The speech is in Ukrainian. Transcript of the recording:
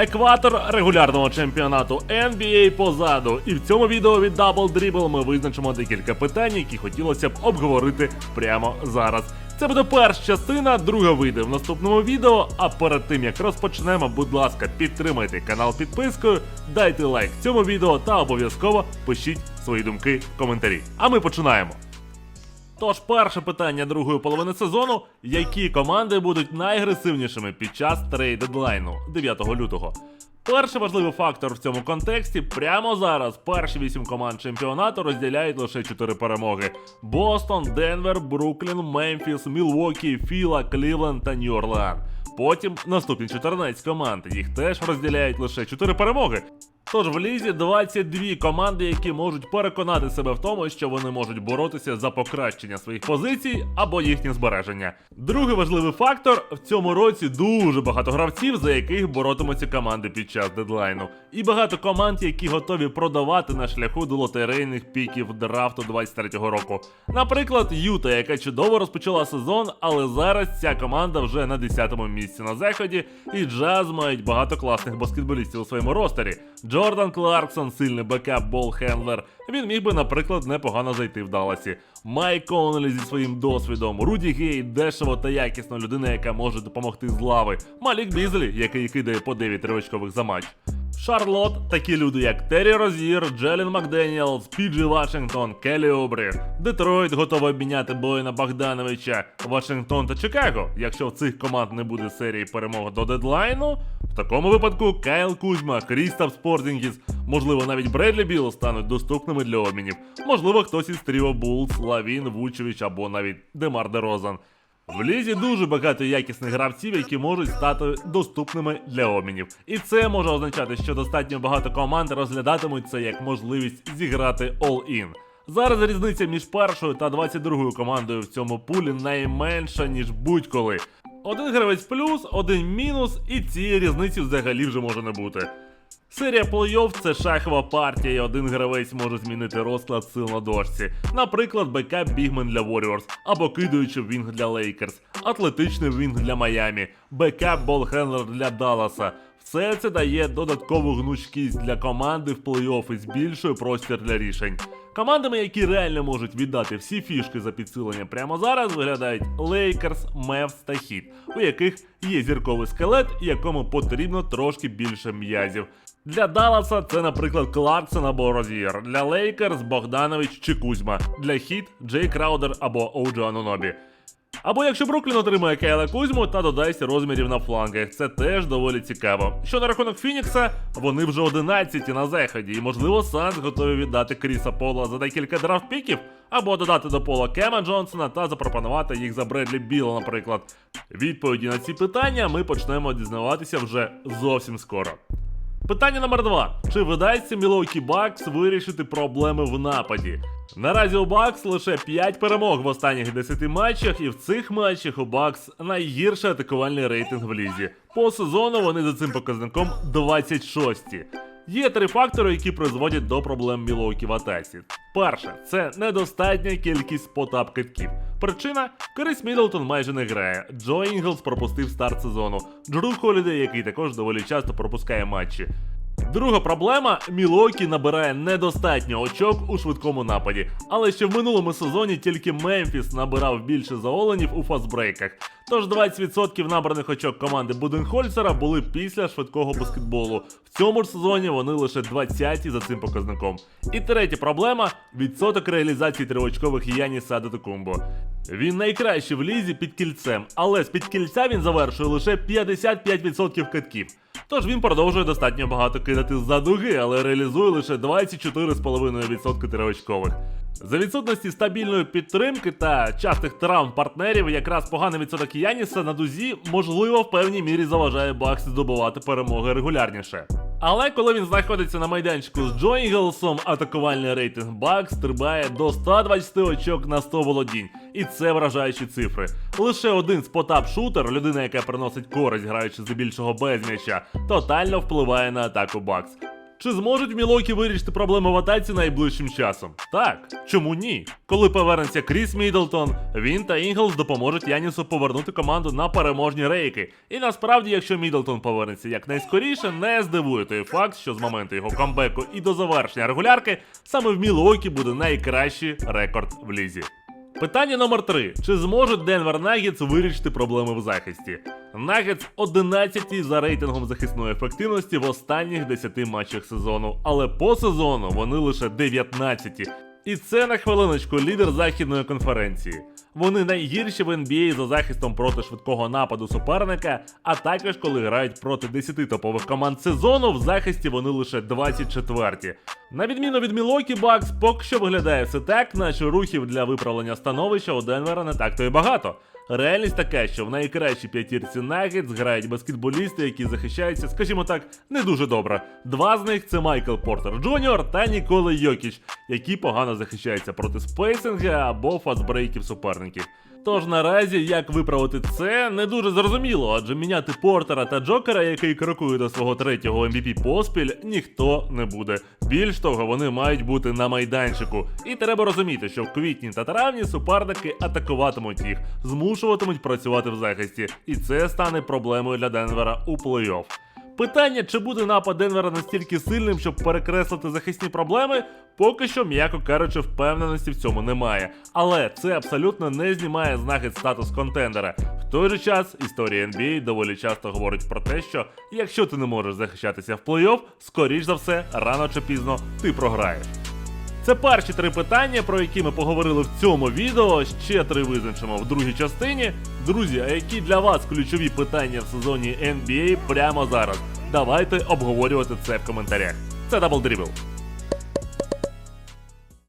Екватор регулярного чемпіонату NBA позаду. І в цьому відео від Double Dribble ми визначимо декілька питань, які хотілося б обговорити прямо зараз. Це буде перша частина, друга вийде в наступному відео. А перед тим як розпочнемо, будь ласка, підтримайте канал підпискою, дайте лайк цьому відео та обов'язково пишіть свої думки в коментарі. А ми починаємо. Тож, перше питання другої половини сезону: які команди будуть найагресивнішими під час трейд дедлайну 9 лютого? Перший важливий фактор в цьому контексті прямо зараз перші вісім команд чемпіонату розділяють лише 4 перемоги: Бостон, Денвер, Бруклін, Мемфіс, Мілвокі, Філа, Клівленд та Нью-Орлеан. Потім наступні 14 команд. Їх теж розділяють лише 4 перемоги. Тож в лізі 22 команди, які можуть переконати себе в тому, що вони можуть боротися за покращення своїх позицій або їхнє збереження. Другий важливий фактор в цьому році дуже багато гравців, за яких боротимуться команди під час дедлайну, і багато команд, які готові продавати на шляху до лотерейних піків драфту 23-го року. Наприклад, Юта, яка чудово розпочала сезон, але зараз ця команда вже на 10-му місці на заході, і Джаз мають багато класних баскетболістів у своєму ростері. Джордан Кларксон, сильний бекап бол-хендлер. Він міг би, наприклад, непогано зайти в Далласі. Майк Коннелі зі своїм досвідом, Руді Гей, дешево та якісно людина, яка може допомогти з лави. Малік Бізлі, який кидає по 9 тривочкових за матч. Шарлот, такі люди, як Террі Розір, Джелін Макденіелс, Піджі Вашингтон, Келлі Обрі. Детройт готовий обміняти Боїна Богдановича, Вашингтон та Чикаго. Якщо в цих команд не буде серії перемог до дедлайну, в такому випадку Кайл Кузьма, Крістап Спортінгіс, можливо, навіть Бредлі Білл стануть доступними для обмінів. Можливо, хтось із Тріо Булс, Лавін, Вучевич або навіть Демар Дерозан. В лізі дуже багато якісних гравців, які можуть стати доступними для обмінів. І це може означати, що достатньо багато команд розглядатимуть це як можливість зіграти all-in. Зараз різниця між першою та 22 командою в цьому пулі найменша, ніж будь-коли. Один гравець плюс, один мінус, і цієї різниці взагалі вже може не бути. Серія плей-офф – це шахова партія, і один гравець може змінити розклад сил на дошці. Наприклад, бекап бігмен для Warriors, або кидаючи вінг для Лейкерс, атлетичний вінг для Майами, бекап болхендлер для Далласа. Все це дає додаткову гнучкість для команди в плей-офф і збільшує простір для рішень. Командами, які реально можуть віддати всі фішки за підсилення прямо зараз, виглядають Лейкерс, Мевс та Хіт, у яких є зірковий скелет, якому потрібно трошки більше м'язів. Для Далласа це, наприклад, Кларксон або Розієр, для Лейкерс Богданович чи Кузьма, для Хіт Джей Краудер або Оуджо Анунобі. Або якщо Бруклін отримає Кейла Кузьму та додасть розмірів на флангах, це теж доволі цікаво. Що на рахунок Фінікса, вони вже 11 на заході, і можливо Санс готові віддати Кріса Пола за декілька драфт-піків, або додати до пола Кема Джонсона та запропонувати їх за Бредлі Біла, наприклад. Відповіді на ці питання ми почнемо дізнаватися вже зовсім скоро. Питання номер два. Чи видасться Мілокі Бакс вирішити проблеми в нападі? Наразі у Бакс лише 5 перемог в останніх 10 матчах, і в цих матчах у Бакс найгірший атакувальний рейтинг в лізі. По сезону вони за цим показником 26-ті. Є три фактори, які призводять до проблем Мілокі в атаці. Перше, це недостатня кількість потап китків. Причина Крис Мідлтон майже не грає. Джо Інглс пропустив старт сезону. Джру Холідей, який також доволі часто пропускає матчі. Друга проблема Мілокі набирає недостатньо очок у швидкому нападі. Але ще в минулому сезоні тільки Мемфіс набирав більше за Оленів у фастбрейках. Тож 20% набраних очок команди Буденхольцера були після швидкого баскетболу. В цьому ж сезоні вони лише 20-ті за цим показником. І третя проблема відсоток реалізації триочкових Яніса Адетокумбо. Він найкращий в лізі під кільцем, але з під кільця він завершує лише 55% китків. Тож він продовжує достатньо багато кидати з-за дуги, але реалізує лише 24,5% триочкових. За відсутності стабільної підтримки та частих травм партнерів, якраз поганий відсоток Яніса на дузі, можливо, в певній мірі заважає Бакс здобувати перемоги регулярніше. Але коли він знаходиться на майданчику з Джо атакувальний рейтинг Бакс стрибає до 120 очок на 100 володінь. І це вражаючі цифри. Лише один спотап-шутер, людина, яка приносить користь, граючи здебільшого без м'яча, тотально впливає на атаку Бакс. Чи зможуть Мілокі вирішити проблему в атаці найближчим часом? Так, чому ні? Коли повернеться Кріс Міддлтон, він та Інглс допоможуть Янісу повернути команду на переможні рейки. І насправді, якщо Міддлтон повернеться якнайскоріше, не здивує той факт, що з моменту його камбеку і до завершення регулярки саме в Мілокі буде найкращий рекорд в лізі. Питання номер 3. Чи зможуть Денвер Нагетс вирішити проблеми в захисті? Нагетс 11 за рейтингом захисної ефективності в останніх 10 матчах сезону, але по сезону вони лише 19. І це на хвилиночку лідер західної конференції. Вони найгірші в NBA за захистом проти швидкого нападу суперника, а також коли грають проти 10 топових команд сезону, в захисті вони лише 24. На відміну від Мілокі, Бакс поки що виглядає все так, наче рухів для виправлення становища у Денвера не так то й багато. Реальність така, що в найкращій п'ятірці Нагетс грають баскетболісти, які захищаються, скажімо так, не дуже добре. Два з них це Майкл Портер Джуніор та Нікола Йокіч, які погано захищаються проти спейсинга або фастбрейків суперників. Тож наразі як виправити це не дуже зрозуміло, адже міняти Портера та Джокера, який крокує до свого третього MVP поспіль, ніхто не буде. Більш того, вони мають бути на майданчику. І треба розуміти, що в квітні та травні суперники атакуватимуть їх, змушуватимуть працювати в захисті, і це стане проблемою для Денвера у плей-офф. Питання, чи буде напад Денвера настільки сильним, щоб перекреслити захисні проблеми, поки що, м'яко кажучи, впевненості в цьому немає. Але це абсолютно не знімає з нагід статус контендера. В той же час історія NBA доволі часто говорить про те, що якщо ти не можеш захищатися в плей-офф, скоріш за все, рано чи пізно ти програєш. Це перші три питання, про які ми поговорили в цьому відео. Ще три визначимо в другій частині. Друзі, а які для вас ключові питання в сезоні NBA прямо зараз? Давайте обговорювати це в коментарях. Це Double Dribble.